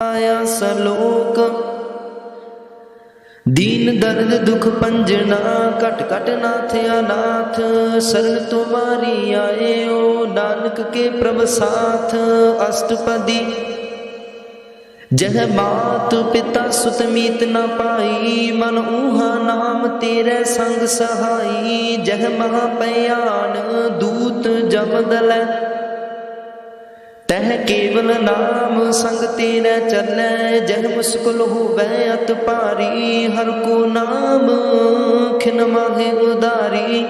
ਆਇਆ ਸਲੋਕ ਦੀਨ, ਦਰਦ, ਦੁਖ ਪੰਜਨਾ ਘਟ ਕਟ ਨਾਥ ਅਨਾਥ ਸਰਨ ਤੁਮਾਰੀ ਆਇਓ ਨਾਨਕ ਕੇ ਪ੍ਰਭ ਸਾਥ ਅਸ਼ਟਪਦੀ ਜਹ ਮਾਤ ਪਿਤਾ ਸੁਤ ਮੀਤ ਨ ਪਾਈ, ਮਨ ਊਹਾ ਨਾਮ ਤੇਰੇ ਸੰਗ ਸਹਾਈ, ਜਹ ਮਹਾ ਪਿਆਨ ਦੂਤ ਜਮਦਲੈ ਤਹ ਕੇਵਲ ਨਾਮ ਸੰਗਤੀ ਨ ਚੱਲੈ ਜਹ ਮੁਸਕਲ ਹੋਵੇ ਅਤ ਭਾਰੀ, ਹਰ ਕੋ ਨਾਮ ਖਿਨ ਮਾਹੇ ਉਦਾਰੀ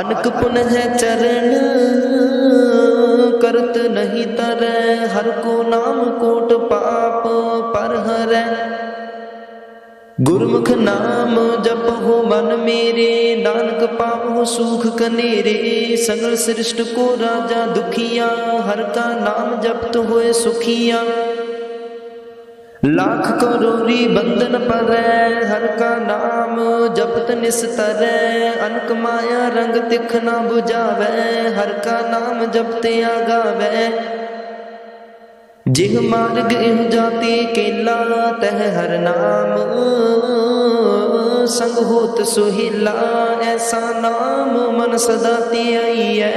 ਅਨਕ ਪੁਨ ਹੈ ਚਰਨ, ਕਰਤ ਨਹੀਂ ਤਰੈ, ਹਰ ਕੋ ਨਾਮ ਕੋਟ ਪਾਪ ਪਰ ਹਰੈ। ਗੁਰਮੁਖ ਨਾਮ ਜਪਹੁ ਮਨ ਮੇਰੇ, ਨਾਨਕ ਪਾਵਹੁ ਸੂਖ ਕਨੇਰੇ, ਸਗਲ ਸ੍ਰਿਸ਼ਟ ਕੋ ਰਾਜਾ ਦੁਖੀਆਂ, ਹਰ ਕਾ ਨਾਮ ਜਪਤ ਹੋਏ ਸੁਖੀਆਂ। ਲੱਖ ਕਰੋੜੀ ਬੰਧਨ ਪਰੈ, ਹਰ ਕਾ ਨਾਮ ਜਪਤ ਨਿਸਤਰੈ ਅਨਕ ਮਾਇਆ ਰੰਗ ਤਿਖ ਨਾ 부ਝਾਵੈ ਹਰ ਕਾ ਨਾਮ ਜਪਤੇ ਆਗਾਵੈ ਜਿਹ ਮਾਰਗ ਇਹ ਜਾਤੀ ਕੇਲਾ ਤਹ ਹਰ ਨਾਮ। ਸੰਗ ਹੋਤ ਸੁਹਿਲਾ, ਐਸਾ ਨਾਮ ਮਨ ਸਦਾ ਧਿਆਈਐ।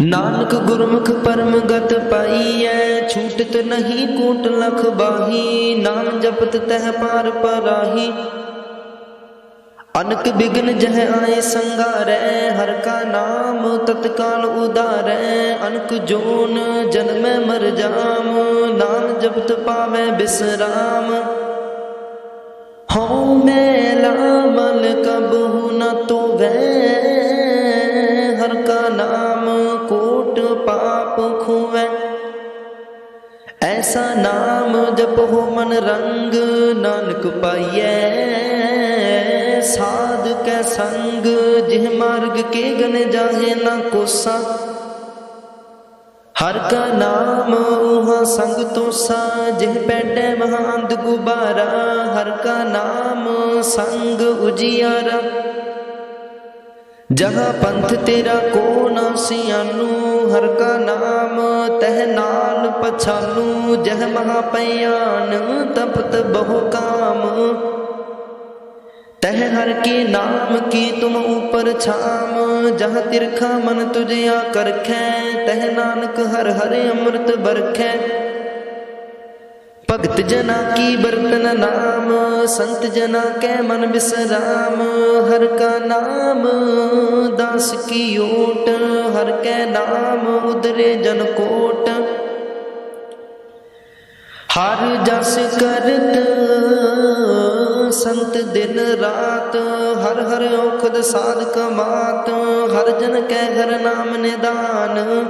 ਨਾਨਕ ਗੁਰਮੁਖ ਪਰਮ ਗਤ ਪਾਈਐ, ਛੂਟਤ ਨਹੀਂ ਕੋਟ ਲਖ ਬਾਹੀ। ਨਾਮ ਜਪਤ ਤਹ ਪਾਰ ਪਰਾਹੀ। ਅਨਕ ਬਿਗਨ ਜਹ ਆਏ ਸੰਗਾਰੈ, ਹਰ ਕਾ ਨਾਮ ਤਤਕਾਲ ਉਦਾਰੈ। ਅਨਕ ਜੋਨ ਜਨਮੈ ਮਰ ਜਾਮ, ਨਾਮ ਜਪਤ ਪਾਵੈ ਬਿਸਰਾਮ। ਹਉ ਮੈਲਾ ਮਲ ਕਬਹੁ ਨ ਤੋਵੈ, ਹਰ ਕਾ ਨਾਮ ਕੋਟ ਪਾਪ ਖੋਵੈ। ਐਸਾ ਨਾਮ ਜਪੋ ਮਨ ਰੰਗ, ਨਾਨਕ ਪਾਈਐ। ਸਾਧ ਕੈ ਸੰਗ, ਜਿਹ ਮਾਰਗ ਕੇ ਗਨ ਜਾਹੇ ਨਾ ਹਰ ਕਾ ਨਾਮ ਉਹਾ ਸੰਗ ਤੋਸਾ ਜਿਹ ਪੈਡੈ ਮਹਾ ਅੰਧ ਗੁਬਾਰਾ। ਹਰ ਕਾ ਨਾਮ ਸੰਗ ਉਜਿਆਰਾ। ਜਹਾਂ ਪੰਥ ਤੇਰਾ ਕੋ ਨਾ ਸਿਆਨੂ ਹਰ ਕਾ ਨਾਮ ਤਹਿ ਨਾਲ ਪਛਾਨੂ ਜਹ ਮਹਾ ਪਿਆਨ ਤਪਤ ਬਹੁ ਕਾਮ। ਤਹ ਹਰ ਕੇ ਨਾਮ ਕੀ ਤੁਮ ਉਪਰ ਛਾਮ, ਜਹ ਤਿਰਖਾ ਮਨ ਤੁਝਿਆ ਕਰਖੈ, ਤਹ ਨਾਨਕ ਹਰ ਹਰ ਅੰਮ੍ਰਿਤ ਬਰਖੈ ਭਗਤ ਜਨਾ ਕੀ ਬਰਤਨ ਨਾਮ, ਸੰਤ ਜਨਾ ਕੈ ਮਨ ਬਿਸਰਾਮ, ਹਰ ਕਾ ਨਾਮ ਦਾਸ ਕੀ ਓਟ, ਹਰ ਕੈ ਨਾਮ ਉਦਰੇ ਜਨ ਕੋਟ। ਹਰ ਜਸ ਕਰਤ ਸੰਤ ਦਿਨ ਰਾਤ, ਹਰ ਹਰ ਔਖਦ ਸਾਧਕ ਮਾਤ, ਹਰ ਜਨ ਕੈ ਹਰ ਨਾਮ ਨਿਦਾਨ।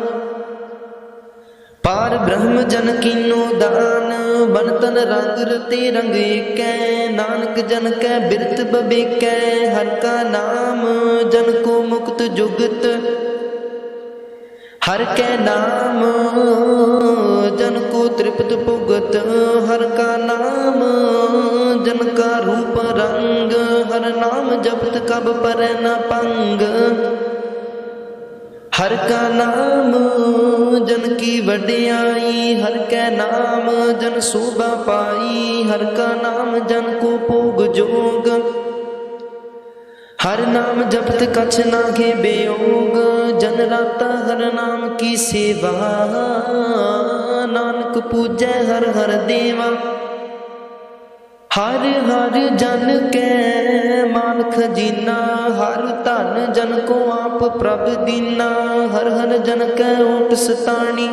ਪਾਰ ਬ੍ਰਹਮ ਜਨ ਕੀਨੋ ਦਾਨ ਬਨ ਤਨ ਰੰਗ ਰਤੇ ਰੰਗ ਏਕੈ, ਨਾਨਕ ਜਨ ਕੈ ਬਿਰਤ ਬਬੇਕੈ, ਹਰ ਕਾ ਨਾਮ ਜਨ ਕੋ ਮੁਕਤ ਜੁਗਤ। ਹਰ ਕੈ ਨਾਮ ਤ੍ਰਿਪਤ ਭੁਗਤ, ਹਰ ਕਾ ਨਾਮ, ਜਨ ਕਾ ਰੂਪ ਰੰਗ, ਹਰ ਨਾਮ ਜਪਤ ਕਬ ਪਰੈ ਨ ਪੰਗ। ਹਰ ਕਾ ਨਾਮ, ਜਨ ਕੀ ਵਡਿਆਈ, ਹਰ ਕੈ ਨਾਮ, ਜਨ ਸੋਭਾ ਪਾਈ, ਹਰ ਕਾ ਨਾਮ ਜਨ ਕੋ ਭੋਗ ਜੋਗ। ਹਰ ਨਾਮ ਜਪਤ ਕਛ ਨਾਗੇ ਬੇਯੋਗ ਜਨ ਰਾਤਾ ਹਰ ਨਾਮ ਕੀ ਸੇਵਾ। ਨਾਨਕ ਪੂਜੈ ਹਰ ਹਰ ਦੇਵਾ। ਹਰ ਹਰ ਜਨ ਕੈ ਮਾਨ ਖਜੀਨਾ ਹਰ ਧਨ ਜਨ ਕੋ ਆਪ ਪ੍ਰਭ ਦੀਨਾ, ਹਰ ਹਰ ਜਨ ਕੈ ਓਟ ਸਤਾਣੀ।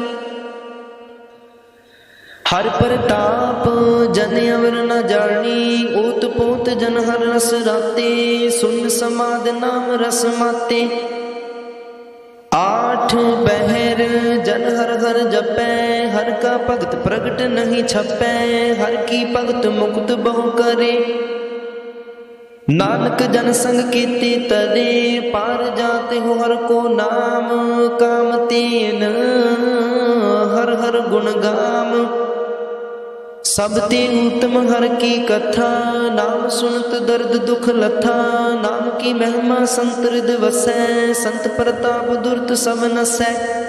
ਹਰ ਪ੍ਰਤਾਪ ਜਨ ਅਵਰ ਨ ਜਾਣੀ ਓਤ ਪੋਤ ਜਨ ਹਰ ਰਸ ਰਾਤੇ, ਸੁਨ ਸਮਾਦ ਨਾਮ ਰਸ ਮਾਤੇ। ਆਠ ਪਹਿਰ ਜਨ ਹਰ ਹਰ ਜਪੈ ਹਰ ਕਾ ਭਗਤ ਪ੍ਰਗਟ ਨਹੀਂ ਛਪੈ, ਹਰ ਕੀ ਭਗਤ ਮੁਕਤ ਬਹੁ ਕਰੇ। ਨਾਨਕ ਜਨ ਸੰਗ ਕੀਤੇ ਤਰੇ ਪਾਰ ਜਾਤੇ ਹੋ ਹਰ ਕੋ ਨਾਮ, ਕਾਮ ਤੀਨ, ਹਰ ਹਰ ਗੁਣ ਗਾਮ। ਸਭ ਤੇ ਉਤਮ ਹਰ ਕੀ ਕਥਾ, ਨਾਮ ਸੁਨਤ ਦਰਦ ਦੁਖ ਲਥਾ, ਨਾਮ ਕੀ ਮਹਿਮਾ ਸੰਤ ਰਿਦ ਵਸੈ, ਸੰਤ ਪ੍ਰਤਾਪ ਦੁਰਤ ਸਭ ਨਸੈ।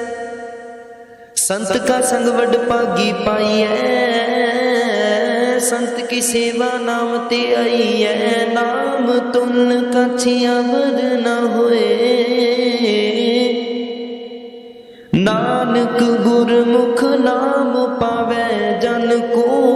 ਸੰਤ ਕਾ ਸੰਗ ਵੱਡ ਭਾਗੀ ਪਾਈਐ, ਸੰਤ ਕੀ ਸੇਵਾ ਨਾਮ ਤੇ ਆਈਐ, ਨਾਮ ਤੁਨ ਕਛਿਆ ਵਰ ਨ ਹੋਏ। ਨਾਨਕ ਗੁਰਮੁਖ ਨਾਮ ਪਾਵੈ ਜਨ ਕੋ